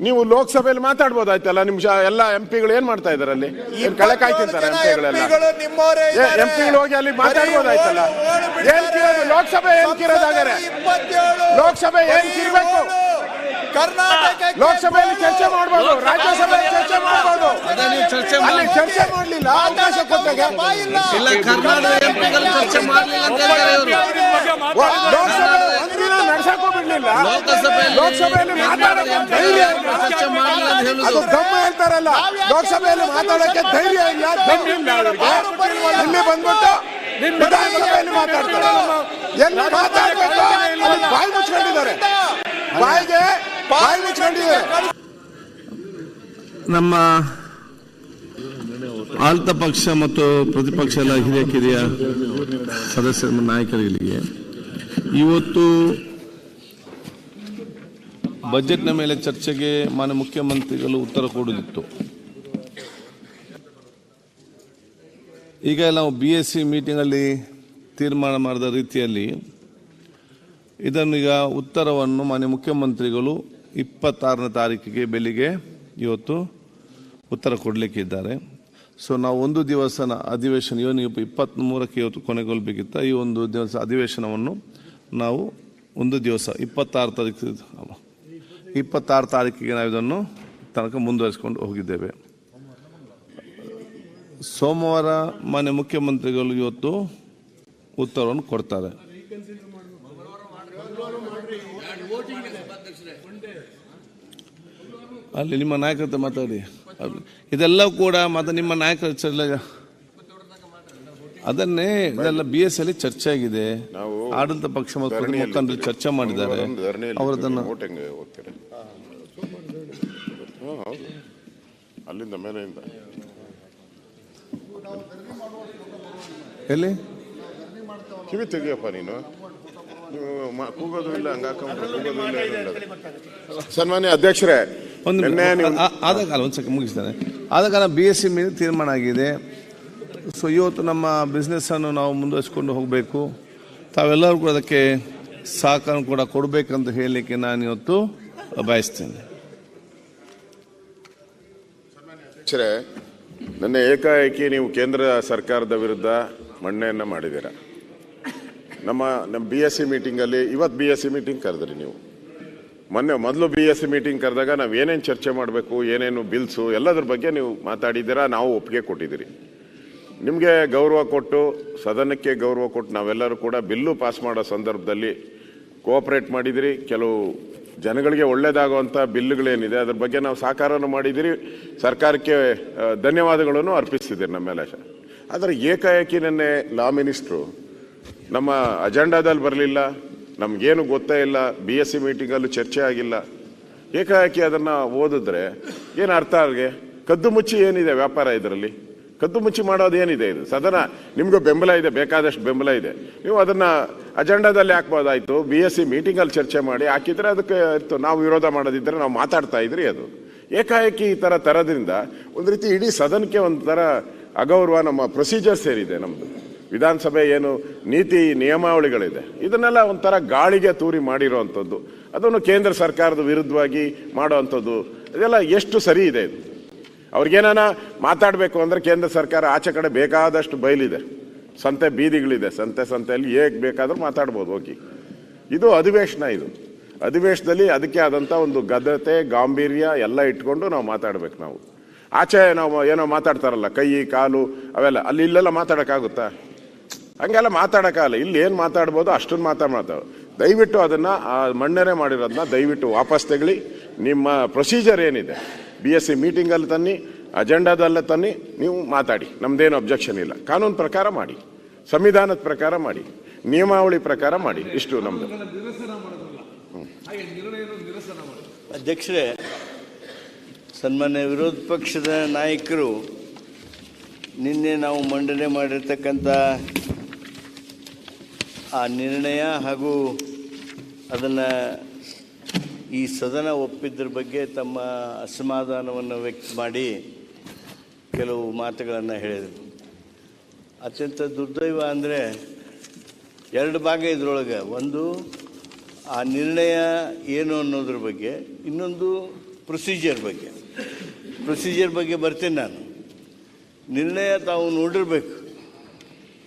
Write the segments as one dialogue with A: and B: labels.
A: ನೀವು ಲೋಕಸಭೆಯಲ್ಲಿ ಮಾತಾಡ್ಬೋದಾಯ್ತಲ್ಲ ನಿಮ್ ಶಾ- ಎಲ್ಲ ಎಂ ಪಿಗಳು ಏನ್ ಮಾಡ್ತಾ ಇದಾರೆ ಅಲ್ಲಿ ಏನ್ ಕಳೆ ಕಾಯ್ತಿರ್ತಾರೆ ಎಂ ಪಿಗಳೆಲ್ಲ
B: ಎಂ
A: ಪಿಗಳು ಹೋಗಿ ಅಲ್ಲಿ ಮಾತಾಡ್ಬೋದಾಯ್ತಲ್ಲ ಏನ್ ಕಿರೋದು? ಲೋಕಸಭೆ ಏನ್ ಕಿರೋದಾಗಾರೆ. ಲೋಕಸಭೆ ಏನ್ ಕಿರ್ಬೇಕು?
B: ಕರ್ನಾಟಕ
A: ಲೋಕಸಭೆಯಲ್ಲಿ ಚರ್ಚೆ ಮಾಡ್ಬೋದು ರಾಜ್ಯಸಭೆಯಲ್ಲಿ ಚರ್ಚೆ
C: ಚರ್ಚೆ
A: ಅಲ್ಲಿ ಚರ್ಚೆ ಮಾಡ್ಲಿಲ್ಲ ಅವಕಾಶ ಕೊಟ್ಟಾಗ.
C: ಇಲ್ಲ ಕರ್ನಾಟಕ ಎಂಪಿಗಳು ಚರ್ಚೆ ಮಾಡಲಿಲ್ಲ ಅಂತ ಹೇಳ್ತಾರೆ ಇವರು
A: ವ- ಲೋಕಸಭೆ ಒಂದಿನ
C: ಲೋಕಸಭೆಯಲ್ಲಿ
A: ಲೋಕಸಭೆಯಲ್ಲಿ ಮಾತಾಡಕ್ಕೆ ಧೈರ್ಯ ಇಲ್ಲ.
C: ಮಾಡಲಿಲ್ಲ
A: ಅದು
C: ಹೇಳುದು
A: ಹೇಳ್ತಾರಲ್ಲ. ಲೋಕಸಭೆಯಲ್ಲಿ ಮಾತಾಡಕ್ಕೆ ಧೈರ್ಯ ಇಲ್ಲ. ಇಲ್ಲಿ ಬಂದ್ಬಿಟ್ಟು ವಿಧಾನಸಭೆಯಲ್ಲಿ ಮಾತಾಡ್ತಾರೆ. ಎಲ್ಲಿ ಮಾತಾಡ್ಬೇಕು? ಬಾಯಿ ಮುಚ್ಕೊಂಡಿದ್ದಾರೆ. ಬಾಯಿಗೆ ಬಾಯಿ ಮುಚ್ಕೊಂಡಿದ್ದಾರೆ.
D: ನಮ್ಮ ಆಲ್ತ ಪಕ್ಷ ಮತ್ತು ಪ್ರತಿಪಕ್ಷ ಎಲ್ಲ ಹಿರಿಯ ಕಿರಿಯ ಸದಸ್ಯ ನಾಯಕರಿಗೆ ಇವತ್ತು ಬಜೆಟ್ನ ಮೇಲೆ ಚರ್ಚೆಗೆ ಮಾನ್ಯ ಮುಖ್ಯಮಂತ್ರಿಗಳು ಉತ್ತರ ಕೊಡುವುದಿತ್ತು ಈಗ ನಾವು ಬಿ ಎಸ್ ಸಿ ಮೀಟಿಂಗಲ್ಲಿ ತೀರ್ಮಾನ ಮಾಡಿದ ರೀತಿಯಲ್ಲಿ ಇದನ್ನು ಈಗ ಉತ್ತರವನ್ನು ಮಾನ್ಯ ಮುಖ್ಯಮಂತ್ರಿಗಳು ಇಪ್ಪತ್ತಾರನೇ ತಾರೀಕಿಗೆ ಬೆಳಿಗ್ಗೆ ಇವತ್ತು ಉತ್ತರ ಕೊಡಲಿಕ್ಕಿದ್ದಾರೆ. ಸೊ ನಾವು ಒಂದು ದಿವಸನ ಅಧಿವೇಶನ, ಇವನು ಇಪ್ಪತ್ತ್ಮೂರಕ್ಕೆ ಇವತ್ತು ಕೊನೆಗೊಳ್ಳಬೇಕಿತ್ತ ಈ ಒಂದು ದಿವಸ ಅಧಿವೇಶನವನ್ನು ನಾವು ಒಂದು ದಿವಸ, ಇಪ್ಪತ್ತಾರು ತಾರೀಕು ಇಪ್ಪತ್ತಾರು ತಾರೀಕಿಗೆ ನಾವು ಇದನ್ನು ತನಕ ಮುಂದುವರಿಸಿಕೊಂಡು ಹೋಗಿದ್ದೇವೆ. ಸೋಮವಾರ ಮಾನ್ಯ ಮುಖ್ಯಮಂತ್ರಿಗಳು ಇವತ್ತು ಉತ್ತರವನ್ನು ಕೊಡ್ತಾರೆ. ಅಲ್ಲಿ ನಿಮ್ಮ ನಾಯಕತ್ವ ಮಾತಾಡಿ. ಇದೆಲ್ಲವೂ ಇದೆಲ್ಲ ಕೂಡ ಮತ್ತು ನಿಮ್ಮ ನಾಯಕರ ಅದನ್ನೇ ಇದೆಲ್ಲ ಬಿ ಎಸ್ ಅಲ್ಲಿ ಚರ್ಚೆ ಆಗಿದೆ.
A: ನಾವು
D: ಆಡಳಿತ ಪಕ್ಷ ಮತ್ತು ಮುಖಂಡರು ಚರ್ಚೆ ಮಾಡಿದ್ದಾರೆ. ಅವರದನ್ನು
A: ವೋಟಿಂಗ್ ಹೋಗ್ತಾರೆ ಹ್ಮ್, ಹೌದು. ಅಲ್ಲಿಂದ ಮೇಲೆಯಿಂದ.
D: ಎಲ್ಲಿ?
A: ಕಿವಿ ತೆಗಿಯಪ್ಪ ನೀನು. ನೀವು ಮ- ಕೂಗೋದು ಇಲ್ಲ ಹಂಗಾಕೊಂಡ್ರೆ ಕೂಗೋದು ಇಲ್ಲ ಅದು. ಸನ್ಮಾನ್ಯ ಅಧ್ಯಕ್ಷರೇ
D: ಒಂದು
A: ನಿನ್ನೆ ನೀವು
D: ಆ- ಆದ ಕಾಲ ಒಂದು ಸೆಕೆಂಡ್ ಮುಗಿಸ್ತಾನೆ. ಆದ ಕಾಲ ಬಿ ಎಸ್ ಸಿ ಮೇಲೆ ತೀರ್ಮಾನ ಆಗಿದೆ. ಸೊ ಇವತ್ತು ನಮ್ಮ ಬಿಸ್ನೆಸ್ಸನ್ನು ನಾವು ಮುಂದುವರಿಸ್ಕೊಂಡು ಹೋಗಬೇಕು. ತಾವೆಲ್ಲರೂ ಕೂಡ ಅದಕ್ಕೆ ಸಹಕಾರ ಕೂಡ ಕೊಡಬೇಕಂತ ಹೇಳಲಿಕ್ಕೆ ನಾನು ಇವತ್ತು ಬಯಸ್ತೇನೆ.
A: ಅಧ್ಯಕ್ಷರೇ ನನ್ನ ಏಕಾಏಕಿ ನೀವು ಕೇಂದ್ರ ಸರ್ಕಾರದ ವಿರುದ್ಧ ಮಣ್ಣೆಯನ್ನು ಮಾಡಿದ್ದೀರ? ನಮ್ಮ ನಮ್ಮ ಬಿ ಎಸ್ ಸಿ ಮೀಟಿಂಗಲ್ಲಿ ಇವತ್ತು ಬಿ ಎಸ್ ಸಿ ಮೀಟಿಂಗ್ ಕರೆದ್ರಿ ನೀವು. ಮೊನ್ನೆ, ಮೊದಲು ಬಿ ಎಸ್ ಸಿ ಮೀಟಿಂಗ್ ಕರೆದಾಗ ನಾವು ಏನೇನು ಚರ್ಚೆ ಮಾಡಬೇಕು, ಏನೇನು ಬಿಲ್ಸು ಎಲ್ಲದ್ರ ಬಗ್ಗೆ ನೀವು ಮಾತಾಡಿದ್ದೀರಾ, ನಾವು ಒಪ್ಪಿಗೆ ಕೊಟ್ಟಿದ್ದೀರಿ. ನಿಮಗೆ ಗೌರವ ಕೊಟ್ಟು, ಸದನಕ್ಕೆ ಗೌರವ ಕೊಟ್ಟು ನಾವೆಲ್ಲರೂ ಕೂಡ ಬಿಲ್ಲು ಪಾಸ್ ಮಾಡೋ ಸಂದರ್ಭದಲ್ಲಿ ಕೋಆಪರೇಟ್ ಮಾಡಿದಿರಿ. ಕೆಲವು ಜನಗಳಿಗೆ ಒಳ್ಳೇದಾಗುವಂಥ ಬಿಲ್ಲುಗಳೇನಿದೆ, ಅದ್ರ ಬಗ್ಗೆ ನಾವು ಸಾಕಾರನೂ ಮಾಡಿದಿರಿ. ಸರ್ಕಾರಕ್ಕೆ ಧನ್ಯವಾದಗಳನ್ನು ಅರ್ಪಿಸ್ತಿದ್ದೀರಿ ಮೇಲೆ ಆದರೆ ಏಕಾಏಕಿ ನಿನ್ನೆ ಲಾ ಮಿನಿಸ್ಟ್ರು ನಮ್ಮ ಅಜೆಂಡಾದಲ್ಲಿ ಬರಲಿಲ್ಲ, ನಮಗೇನು ಗೊತ್ತೇ ಇಲ್ಲ, ಬಿ ಎಸ್ ಸಿ ಮೀಟಿಂಗಲ್ಲೂ ಚರ್ಚೆ ಆಗಿಲ್ಲ. ಏಕಾಏಕಿ ಅದನ್ನು ಓದಿದ್ರೆ ಏನು ಅರ್ಥ ಅವ್ರಿಗೆ? ಕದ್ದು ಮುಚ್ಚಿ ಏನಿದೆ ವ್ಯಾಪಾರ ಇದರಲ್ಲಿ? ಕದ್ದು ಮುಚ್ಚಿ ಮಾಡೋದೇನಿದೆ ಇದು? ಸದನ, ನಿಮಗೂ ಬೆಂಬಲ ಇದೆ, ಬೇಕಾದಷ್ಟು ಬೆಂಬಲ ಇದೆ. ನೀವು ಅದನ್ನು ಅಜೆಂಡಾದಲ್ಲಿ ಹಾಕ್ಬೋದಾಯಿತು, ಬಿ ಎಸ್ ಸಿ ಮೀಟಿಂಗಲ್ಲಿ ಚರ್ಚೆ ಮಾಡಿ ಹಾಕಿದ್ರೆ ಅದಕ್ಕೆ ಇತ್ತು ನಾವು ವಿರೋಧ ಮಾಡೋದಿದ್ರೆ ನಾವು ಮಾತಾಡ್ತಾ ಇದ್ರಿ ಅದು. ಏಕಾಏಕಿ ಈ ಥರ ತರೋದ್ರಿಂದ ಒಂದು ರೀತಿ ಇಡೀ ಸದನಕ್ಕೆ ಒಂಥರ ಅಗೌರವ ನಮ್ಮ ಪ್ರೊಸೀಜರ್ ಸೇರಿದೆ ನಮ್ಮದು ವಿಧಾನಸಭೆ ಏನು ನೀತಿ ನಿಯಮಾವಳಿಗಳಿದೆ. ಇದನ್ನೆಲ್ಲ ಒಂಥರ ಗಾಳಿಗೆ ತೂರಿ ಮಾಡಿರೋವಂಥದ್ದು ಅದನ್ನು ಕೇಂದ್ರ ಸರ್ಕಾರದ ವಿರುದ್ಧವಾಗಿ ಮಾಡೋವಂಥದ್ದು. ಇದೆಲ್ಲ ಎಷ್ಟು ಸರಿ ಇದೆ ಇದು? ಅವ್ರಿಗೇನಾನ ಮಾತಾಡಬೇಕು ಅಂದರೆ ಕೇಂದ್ರ ಸರ್ಕಾರ ಆಚೆ ಕಡೆ ಬೇಕಾದಷ್ಟು ಬಯಲಿದೆ. ಸಂತೆ ಬೀದಿಗಳಿದೆ, ಸಂತೆ ಸಂತೆಯಲ್ಲಿ ಹೇಗೆ ಬೇಕಾದರೂ ಮಾತಾಡ್ಬೋದು ಹೋಗಿ ಇದು ಅಧಿವೇಶನ ಇದು. ಅಧಿವೇಶನದಲ್ಲಿ ಅದಕ್ಕೆ ಆದಂಥ ಒಂದು ಗದ್ದತೆ ಗಾಂಭೀರ್ಯ ಎಲ್ಲ ಇಟ್ಕೊಂಡು ನಾವು ಮಾತಾಡ್ಬೇಕು ನಾವು. ಆಚೆ ನಾವು ಏನೋ ಮಾತಾಡ್ತಾರಲ್ಲ, ಕೈ, ಕಾಲು ಅವೆಲ್ಲ, ಅಲ್ಲಿ ಇಲ್ಲೆಲ್ಲ ಮಾತಾಡೋಕ್ಕಾಗುತ್ತಾ? ಹಂಗೆಲ್ಲ ಮಾತಾಡೋಕ್ಕಾಗಲ್ಲ. ಇಲ್ಲಿ ಏನು ಮಾತಾಡ್ಬೋದು ಅಷ್ಟನ್ನು ಮಾತಾಡ ಮಾತಾಡೋ. ದಯವಿಟ್ಟು ಅದನ್ನು, ಆ ಮಣ್ಣನೆ ಮಾಡಿರೋದನ್ನ ದಯವಿಟ್ಟು ವಾಪಸ್ ತೆಗಳಿ. ನಿಮ್ಮ ಪ್ರೊಸೀಜರ್ ಏನಿದೆ? ಬಿ ಎಸ್ ಸಿ ಮೀಟಿಂಗಲ್ಲಿ ತನ್ನಿ. ಅಜೆಂಡಾದಲ್ಲೇ ತನ್ನಿ ನೀವು ಮಾತಾಡಿ. ನಮ್ದೇನು ಅಬ್ಜೆಕ್ಷನ್ ಇಲ್ಲ. ಕಾನೂನು ಪ್ರಕಾರ ಮಾಡಿ. ಸಂವಿಧಾನದ ಪ್ರಕಾರ ಮಾಡಿ. ನಿಯಮಾವಳಿ ಪ್ರಕಾರ ಮಾಡಿ. ಇಷ್ಟು ನಮ್ದು.
E: ಅಧ್ಯಕ್ಷರೇ ಸನ್ಮಾನ್ಯ ವಿರೋಧ ಪಕ್ಷದ ನಾಯಕರು ನಿನ್ನೆ ನಾವು ಮಂಡನೆ ಮಾಡಿರ್ತಕ್ಕಂಥ ಆ ನಿರ್ಣಯ ಹಾಗೂ ಅದನ್ನು ಈ ಸದನ ಒಪ್ಪಿದ್ರ ಬಗ್ಗೆ ತಮ್ಮ ಅಸಮಾಧಾನವನ್ನು ವ್ಯಕ್ತ ಮಾಡಿ ಕೆಲವು ಮಾತುಗಳನ್ನು ಹೇಳಿದರು. ಅತ್ಯಂತ ದುರ್ದೈವ ಅಂದರೆ ಎರಡು ಭಾಗ ಇದ್ರೊಳಗೆ. ಒಂದು, ಆ ನಿರ್ಣಯ ಏನು ಅನ್ನೋದ್ರ ಬಗ್ಗೆ, ಇನ್ನೊಂದು ಪ್ರೊಸೀಜರ್ ಬಗ್ಗೆ. ಪ್ರೊಸೀಜರ್ ಬಗ್ಗೆ ಬರ್ತೀನಿ ನಾನು. ನಿರ್ಣಯ ತಾವು ನೋಡಿರ್ಬೇಕು.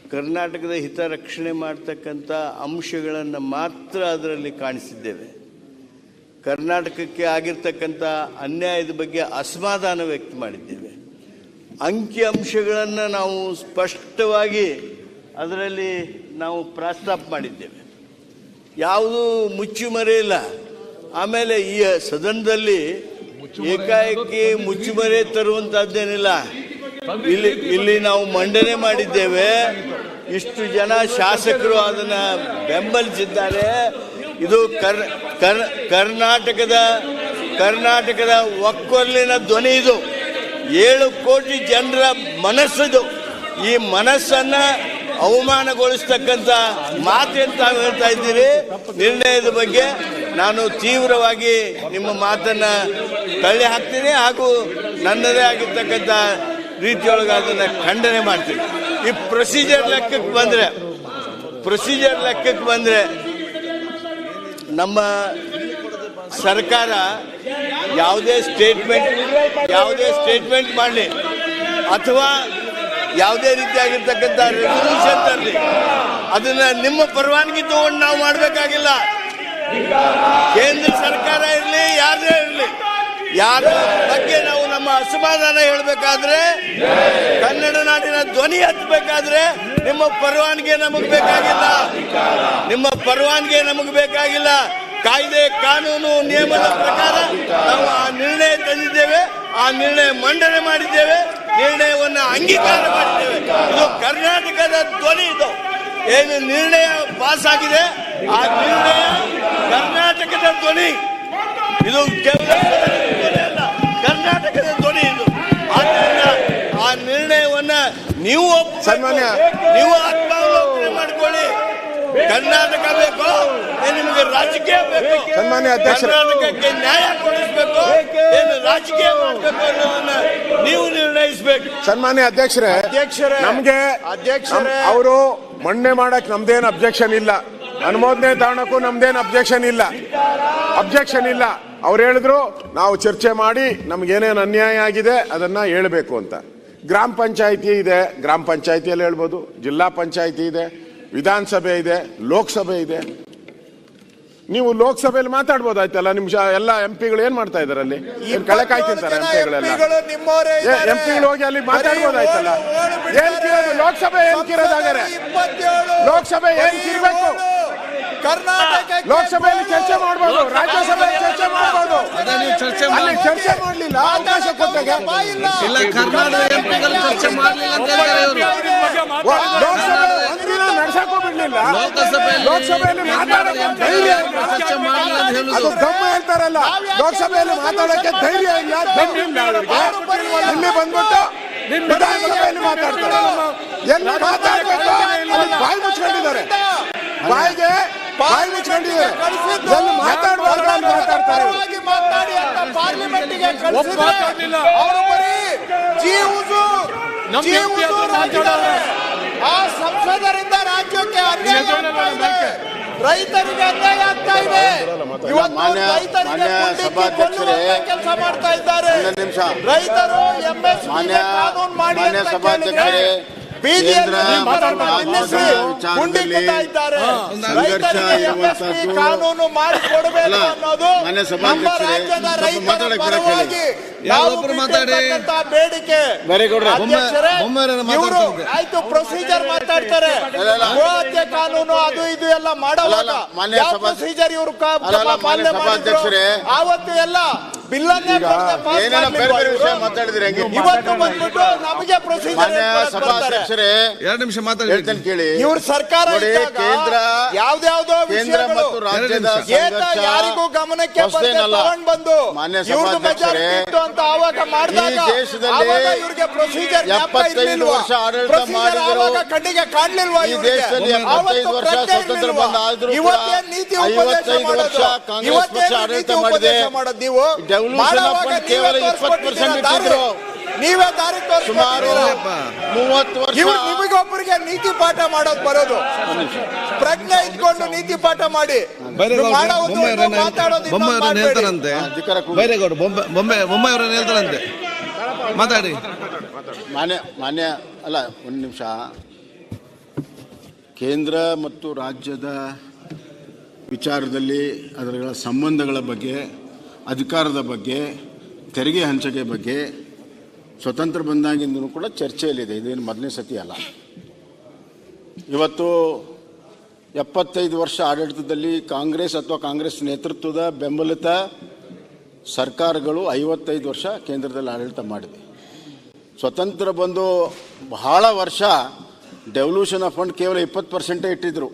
E: ಕರ್ನಾಟಕದ ಹಿತರಕ್ಷಣೆ ಮಾಡ್ತಕ್ಕಂಥ ಅಂಶಗಳನ್ನು ಮಾತ್ರ ಅದರಲ್ಲಿ ಕಾಣಿಸಿದ್ದೇವೆ. ಕರ್ನಾಟಕಕ್ಕೆ ಆಗಿರ್ತಕ್ಕಂಥ ಅನ್ಯಾಯದ ಬಗ್ಗೆ ಅಸಮಾಧಾನ ವ್ಯಕ್ತ ಮಾಡಿದ್ದೇವೆ. ಅಂಕಿ ಅಂಶಗಳನ್ನು ನಾವು ಸ್ಪಷ್ಟವಾಗಿ ಅದರಲ್ಲಿ ನಾವು ಪ್ರಸ್ತಾಪ ಮಾಡಿದ್ದೇವೆ. ಯಾವುದೂ ಮುಚ್ಚುಮರೆಯಿಲ್ಲ ಆಮೇಲೆ ಈ ಸದನದಲ್ಲಿ ಏಕಾಏಕಿ ಮುಚ್ಚುಮರೆ ತರುವಂತಹದ್ದೇನಿಲ್ಲ. ಇಲ್ಲಿ ಇಲ್ಲಿ ನಾವು ಮಂಡನೆ ಮಾಡಿದ್ದೇವೆ. ಇಷ್ಟು ಜನ ಶಾಸಕರು ಅದನ್ನ ಬೆಂಬಲಿಸಿದ್ದಾರೆ. ಇದು ಕರ್ ಕರ್ ಕರ್ನಾಟಕದ ಕರ್ನಾಟಕದ ಒಕ್ಕೊಲ್ಲಿನ ಧ್ವನಿ ಇದು. ಏಳು ಕೋಟಿ ಜನರ ಮನಸ್ಸಿದು. ಈ ಮನಸ್ಸನ್ನ ಅವಮಾನಗೊಳಿಸ್ತಕ್ಕಂಥ ಮಾತು ಅಂತ ಹೇಳ್ತಾ ಇದ್ದೀರಿ? ನಿರ್ಣಯದ ಬಗ್ಗೆ ನಾನು ತೀವ್ರವಾಗಿ ನಿಮ್ಮ ಮಾತನ್ನ ತಳ್ಳಿ ಹಾಕ್ತೀನಿ ಹಾಗೂ ನನ್ನದೇ ಆಗಿರ್ತಕ್ಕಂಥ ರೀತಿಯೊಳಗೆ ಅದನ್ನು ಖಂಡನೆ ಮಾಡ್ತೀನಿ. ಈ ಪ್ರೊಸೀಜರ್ ಲೆಕ್ಕಕ್ಕೆ ಬಂದರೆ ಪ್ರೊಸೀಜರ್ ಲೆಕ್ಕಕ್ಕೆ ಬಂದರೆ ನಮ್ಮ ಸರ್ಕಾರ ಯಾವುದೇ ಸ್ಟೇಟ್ಮೆಂಟ್ ಯಾವುದೇ ಸ್ಟೇಟ್ಮೆಂಟ್ ಮಾಡಲಿ. ಅಥವಾ ಯಾವುದೇ ರೀತಿಯಾಗಿರ್ತಕ್ಕಂಥ ರೆಸಲ್ಯೂಷನ್ ತರಲಿ. ಅದನ್ನ ನಿಮ್ಮ ಪರವಾನಗಿ ತಗೊಂಡು ನಾವು ಮಾಡಬೇಕಾಗಿಲ್ಲ. ಕೇಂದ್ರ ಸರ್ಕಾರ ಇರಲಿ ಯಾರೇ ಇರಲಿ, ಯಾರ ಬಗ್ಗೆ ನಾವು ನಮ್ಮ ಅಸಮಾಧಾನ ಹೇಳಬೇಕಾದ್ರೆ, ಕನ್ನಡ ನಾಡಿನ ಧ್ವನಿ ಹತ್ತಬೇಕಾದ್ರೆ ನಿಮ್ಮ ಪರವಾನಗಿ ನಮಗೆ ಬೇಕಾಗಿಲ್ಲ. ನಿಮ್ಮ ಪರವಾನಗಿ ನಮಗೆ ಬೇಕಾಗಿಲ್ಲ. ಕಾಯ್ದೆ ಕಾನೂನು ನಿಯಮದ ಪ್ರಕಾರ ನಾವು ಆ ನಿರ್ಣಯ ತಂದಿದ್ದೇವೆ ಆ ನಿರ್ಣಯ ಮಂಡನೆ ಮಾಡಿದ್ದೇವೆ ನಿರ್ಣಯವನ್ನು ಅಂಗೀಕಾರ ಮಾಡಿದ್ದೇವೆ. ಇದು ಕರ್ನಾಟಕದ ಧ್ವನಿ ಇದು. ಏನು ನಿರ್ಣಯ ಪಾಸ್ ಆಗಿದೆ ಆ ನಿರ್ಣಯ ಕರ್ನಾಟಕದ ಧ್ವನಿ. ಇದು ಕೇವಲ ಅಲ್ಲ, ಕರ್ನಾಟಕದ ಧ್ವನಿ ಇದು. ಆದ್ದರಿಂದ ಆ ನಿರ್ಣಯವನ್ನ ನೀವು ನೀವು ಆತ್ಮಾವಲೋಕನೆ ಮಾಡ್ಕೊಳ್ಳಿ. ಕರ್ನಾಟಕ ಬೇಕು ನಿಮಗೆ ರಾಜಕೀಯ ಬೇಕು?
A: ಸನ್ಮಾನ್ಯ ಅಧ್ಯಕ್ಷರೇ.
E: ಕರ್ನಾಟಕಕ್ಕೆ ನ್ಯಾಯ ಕೊಡಿಸ್ಬೇಕು? ಏನು ರಾಜಕೀಯ ಮಾಡಬೇಕು ಅನ್ನೋದನ್ನ ನೀವು ನಿರ್ಣಯಿಸಬೇಕು.
A: ಸನ್ಮಾನ್ಯ ಅಧ್ಯಕ್ಷರೇ
B: ಅಧ್ಯಕ್ಷರೇ,
A: ನಮಗೆ
B: ಅಧ್ಯಕ್ಷರೇ.
A: ಅವರು ಮಣ್ಣೆ ಮಾಡಕ್ ನಮ್ದೇನು ಅಬ್ಜೆಕ್ಷನ್ ಇಲ್ಲ. ಅನುಮೋದನೆ ತಗೊಳಕ್ಕೂ ನಮ್ದೇನು ಅಬ್ಜೆಕ್ಷನ್ ಇಲ್ಲ. ಅಬ್ಜೆಕ್ಷನ್ ಇಲ್ಲ. ಅವ್ರು ಹೇಳಿದ್ರು ನಾವು ಚರ್ಚೆ ಮಾಡಿ ನಮ್ಗೇನೇನು ಅನ್ಯಾಯ ಆಗಿದೆ ಅದನ್ನ ಹೇಳಬೇಕು ಅಂತ. ಗ್ರಾಮ ಪಂಚಾಯಿತಿ ಇದೆ. ಗ್ರಾಮ ಪಂಚಾಯಿತಿಯಲ್ಲಿ ಹೇಳ್ಬೋದು. ಜಿಲ್ಲಾ ಪಂಚಾಯಿತಿ ಇದೆ. ವಿಧಾನಸಭೆ ಇದೆ. ಲೋಕಸಭೆ ಇದೆ. ನೀವು ಲೋಕಸಭೆಯಲ್ಲಿ ಮಾತಾಡ್ಬೋದಾಯ್ತಲ್ಲ ನಿಮ್ ಶಾ- ಎಲ್ಲ ಎಂ ಪಿಗಳು ಏನ್ ಮಾಡ್ತಾ ಇದಾರೆ ಅಲ್ಲಿ ಕಳೆ ಕಾಯ್ತಿರ್ತಾರೆ ಎಂ ಪಿಗಳೆಲ್ಲ. ಎಂ ಪಿಗಳು ಹೋಗಿ ಅಲ್ಲಿ ಮಾತಾಡ್ಬೋದಾಯ್ತಲ್ಲ ಏನ್ ಕಿರೋದು ಲೋಕಸಭೆ ಏನ್ ಕಿರೋದಾಗಾರೆ ಲೋಕಸಭೆ ಏನ್ ಕಿರ್ಬೇಕು? ಲೋಕಸಭೆಯಲ್ಲಿ ಚರ್ಚೆ ಮಾಡಬಹುದು ರಾಜ್ಯಸಭೆಯಲ್ಲಿ ಚರ್ಚೆ ಮಾಡಬಹುದು
C: ಅದೇ ನೀವು ಚರ್ಚೆ
A: ಅಲ್ಲಿ ಚರ್ಚೆ ಮಾಡ್ಲಿಲ್ಲ ಅವಕಾಶ ಕೊಟ್ಟಾಗ.
C: ಇಲ್ಲ ಕರ್ನಾಟಕದ ಎಂಪಿಗಳು ಚರ್ಚೆ ಮಾಡಲಿಲ್ಲ ಅಂತ ಹೇಳ್ತಾರೆ ಇವರು
A: ವ- ಲೋಕಸಭೆ ಒಂದಿನ ನಡ್ಸಕ್ಕೂ
C: ಲೋಕಸಭೆಯಲ್ಲಿ
A: ಅದು ಗಮ್ಮ ಹೇಳ್ತಾರಲ್ಲ ಲೋಕಸಭೆಯಲ್ಲಿ ಮಾತಾಡಕ್ಕೆ ಧೈರ್ಯ ಇಲ್ಲ. ಇಲ್ಲ ಇಲ್ಲಿ ಬಂದ್ಬಿಟ್ಟು ವಿಧಾನಸಭೆಯಲ್ಲಿ ಮಾತಾಡ್ತಾರೆ. ಎಲ್ಲಿ ಮಾತಾಡ್ಬೇಕು? ಬಾಯಿ ಮುಚ್ಕೊಂಡಿದ್ದಾರೆ. ಬಾಯಿಗೆ ಬಾಯಿ ಮುಚ್ಕೊಂಡಿದ್ದಾರೆ. ಎಲ್ಲಿ ಮಾತಾಡ್ಬಾರ್ದು ಮಾತಾಡ್ತಾರೆ.
B: ಅಂತ ಕಳಿಸಿದ್ರೆ ಅವರು ಬರೀ ಜಿ ಹುಜೂರ್, ಜಿ ಹುಜೂರ್ ಅಂತಿದ್ದಾರೆ. ಆ ಸಂಸದರಿಂದ ರಾಜ್ಯಕ್ಕೆ ಅನ್ಯಾಯ ಆಗ್ತಾ ಇದೆ. ರೈತರಿಗೆ ಅನ್ಯಾಯ ಆಗ್ತಾ ಇದೆ ಇವತ್ತು
F: ಮಾನ್ಯ-
B: ರೈತರಿಗೆ ಕೆಲಸ ಮಾಡ್ತಾ ಇದ್ದಾರೆ. ರೈತರು ಎಂಎಸ್
F: ಮಾನ್ಯ
B: ಕಾನೂನು ಮಾಡಿ ಕಾನೂನು ಅನ್ನೋದು ನಮ್ಮ ರಾಜ್ಯದ ರೈತರ ಪರವಾಗಿ ಬೇಡಿಕೆ. ಇವ್ರು. ಆಯ್ತು ಪ್ರೊಸೀಜರ್ ಮಾತಾಡ್ತಾರೆ.
F: ಅಲ್ಲ, ಅಲ್ಲ.
B: ಗೋ ಹತ್ಯೆ ಕಾನೂನು ಅದು ಇದು ಎಲ್ಲ
F: ಮಾಡಲ್ಲ
B: ಯಾವ ಪ್ರೊಸೀಜರ್ ಇವರು ಪಾಲನೆ ಮಾಡಿದ್ರು. ಆವತ್ತು ಎಲ್ಲ ಬಿಲ್ಲನ್ನೇ ಬರ್ದೆ pass
F: ಏನೇನೋ ಬೇರೆ ಬೇರೆ
B: ಮಾಡ್ಲಿಲ್ವಾ
F: ವಿಷಯ
B: ಇವ್ರು?
F: ಮಾತಾಡಿದ್ರೆ ಹೆಂಗೆ?
B: ಇವತ್ತು ಬಂದ್ಬಿಟ್ಟು ನಮಗೆ ಪ್ರೊಸೀಜರ್
F: ಮಾನ್ಯ
C: ಎರಡು ನಿಮಿಷ ಮಾತಾಡಿ
F: ಹೇಳ್ತೇನೆ ಕೇಳಿ
B: ಇವ್ರ ಸರ್ಕಾರ
F: ನೋಡಿ,
B: ಇದ್ದಾಗ
F: ಕೇಂದ್ರ
B: ಯಾವ್ದ್ಯಾವ್ದೋ
F: ಕೇಂದ್ರ
B: ವಿಷಯಗಳು
F: ಮತ್ತು ರಾಜ್ಯದ
B: ಏತ
F: ಸಂಘರ್ಷ
B: ಯಾರಿಗೂ ಗಮನಕ್ಕೆ ಬರದೆ
F: ಹೊಸದೇನಲ್ಲ.
B: ತಗೊಂಡ್ ಬಂದು
F: ಮಾನ್ಯ
B: ಇವ್ರದ್ದು
F: ಸಭಾಧ್ಯಕ್ಷರೇ,
B: majority ಇತ್ತು ಅಂತ ಆವಾಗ ಮಾಡಿದಾಗ
F: ಈ ದೇಶದಲ್ಲಿ
B: ಆವಾಗ ಇವ್ರಿಗೆ ಪ್ರೊಸೀಜರ್
F: ಎಪ್ಪತ್ತೈದು ವರ್ಷ ಆಡಳಿತ ಮಾಡಿದ್ರು.
B: ಕಣ್ಣಿಗೆ ಕಾಣ್ಲಿಲ್ವಾ
F: ಈ
B: ಇವ್ರಿಗೆ?
F: ದೇಶದಲ್ಲಿ
B: ಆವತ್ತು
F: ಎಪ್ಪತ್ತೈದು ವರ್ಷ
B: ಪ್ರಜ್ಞೆ
F: ಸ್ವಾತಂತ್ರ್ಯ
B: ಇರ್ಲಿಲ್ವಾ?
F: ಬಂದ ಆದ್ರೂ ಕೂಡ
B: ಇವತ್ತೇನ್ ನೀತಿ ಉಪದೇಶ
F: ಐವತ್ತೈದು ವರ್ಷ
B: ಮಾಡೋದು?
F: ಕಾಂಗ್ರೆಸ್
B: ಇವತ್ತೇನ್
F: ಪಕ್ಷ
B: ನೀತಿ
F: ಆಡಳಿತ
B: ಉಪದೇಶ
F: ಮಾಡಿದೆ.
B: ಮಾಡೋದು ನೀವು ಮಾಡುವಾಗ
F: ಕೇವಲ ಇಪ್ಪತ್ತು
B: ತೋರ್ಸ್ಕೊಟ್ಟಿದ್ದೀರಾ
F: ಪರ್ಸೆಂಟ್
B: ದಾರಿ.
F: ಇಟ್ಟಿದ್ರು
B: ನೀವೇ ದಾರಿ
F: ಸುಮಾರು ಮೂವತ್ತು ವರ್ಷ
B: ಇವ್ರು ನಿಮಗೆ ಒಬ್ರಿಗೊಬ್ರಿಗೆ ನೀತಿ ಪಾಠ ಮಾಡೋದು ಬರೋದು. ಪ್ರಜ್ಞೆ ಇಟ್ಕೊಂಡು ನೀತಿ ಪಾಠ ಮಾಡಿ. ಮಾತಾಡೋದು
D: ಹೇಳ್ತಾರಂತೆ. ಬೈರೇಗೌಡ ಬೊಂಬೆ ಬೊಂಬೆ ಹೇಳ್ತಾರಂತೆ. ಮಾತಾಡಿ.
F: ಮಾನ್ಯ ಮಾನ್ಯ ಅಲ್ಲ ಒಂದು ನಿಮಿಷ. ಕೇಂದ್ರ ಮತ್ತು ರಾಜ್ಯದ ವಿಚಾರದಲ್ಲಿ ಅದರ ಸಂಬಂಧಗಳ ಬಗ್ಗೆ ಅಧಿಕಾರದ ಬಗ್ಗೆ ತೆರಿಗೆ ಹಂಚಿಕೆ ಬಗ್ಗೆ ಸ್ವತಂತ್ರ ಬಂದಾಗಿಂದೂ ಕೂಡ ಚರ್ಚೆಯಲ್ಲಿದೆ. ಇದೇನು ಮೊದಲನೇ ಸತಿ ಅಲ್ಲ. ಇವತ್ತು ಎಪ್ಪತ್ತೈದು ವರ್ಷ ಆಡಳಿತದಲ್ಲಿ ಕಾಂಗ್ರೆಸ್ ಅಥವಾ ಕಾಂಗ್ರೆಸ್ ನೇತೃತ್ವದ ಬೆಂಬಲಿತ ಸರ್ಕಾರಗಳು ಐವತ್ತೈದು ವರ್ಷ ಕೇಂದ್ರದಲ್ಲಿ ಆಡಳಿತ ಮಾಡಿದೆ. ಸ್ವತಂತ್ರ ಬಂದು ಬಹಳ ವರ್ಷ ಡೆವಲ್ಯೂಷನ್ ಆಫ್ ಫಂಡ್ ಕೇವಲ ಇಪ್ಪತ್ತು ಪರ್ಸೆಂಟೇ ಇಟ್ಟಿದ್ರು.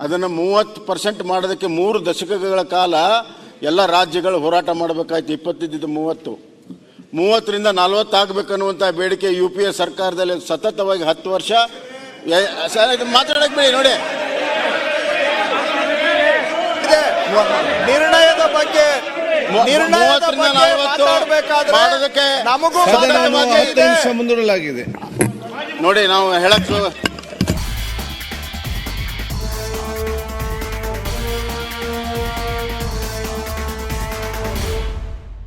F: ಅದನ್ನು ಮೂವತ್ತು ಪರ್ಸೆಂಟ್ ಮಾಡೋದಕ್ಕೆ ಮೂರು ದಶಕಗಳ ಕಾಲ ಎಲ್ಲ ರಾಜ್ಯಗಳು ಹೋರಾಟ ಮಾಡಬೇಕಾಯ್ತು. ಇಪ್ಪತ್ತಿದ್ದು ಮೂವತ್ತು. ಮೂವತ್ತರಿಂದ ನಲವತ್ತಾಗಬೇಕನ್ನುವಂಥ ಬೇಡಿಕೆ ಯು ಪಿ ಎ ಸರ್ಕಾರದಲ್ಲಿ ಸತತವಾಗಿ ಹತ್ತು ವರ್ಷ. ಮಾತಾಡಕ್ಕೆ ಬಿಡಿ ನೋಡಿ.
B: ನಿರ್ಣಯದ ಬಗ್ಗೆ ನಮಗೂ
D: ಮುಂದೂಡಲಾಗಿದೆ.
F: ನೋಡಿ ನಾವು ಹೇಳಕ್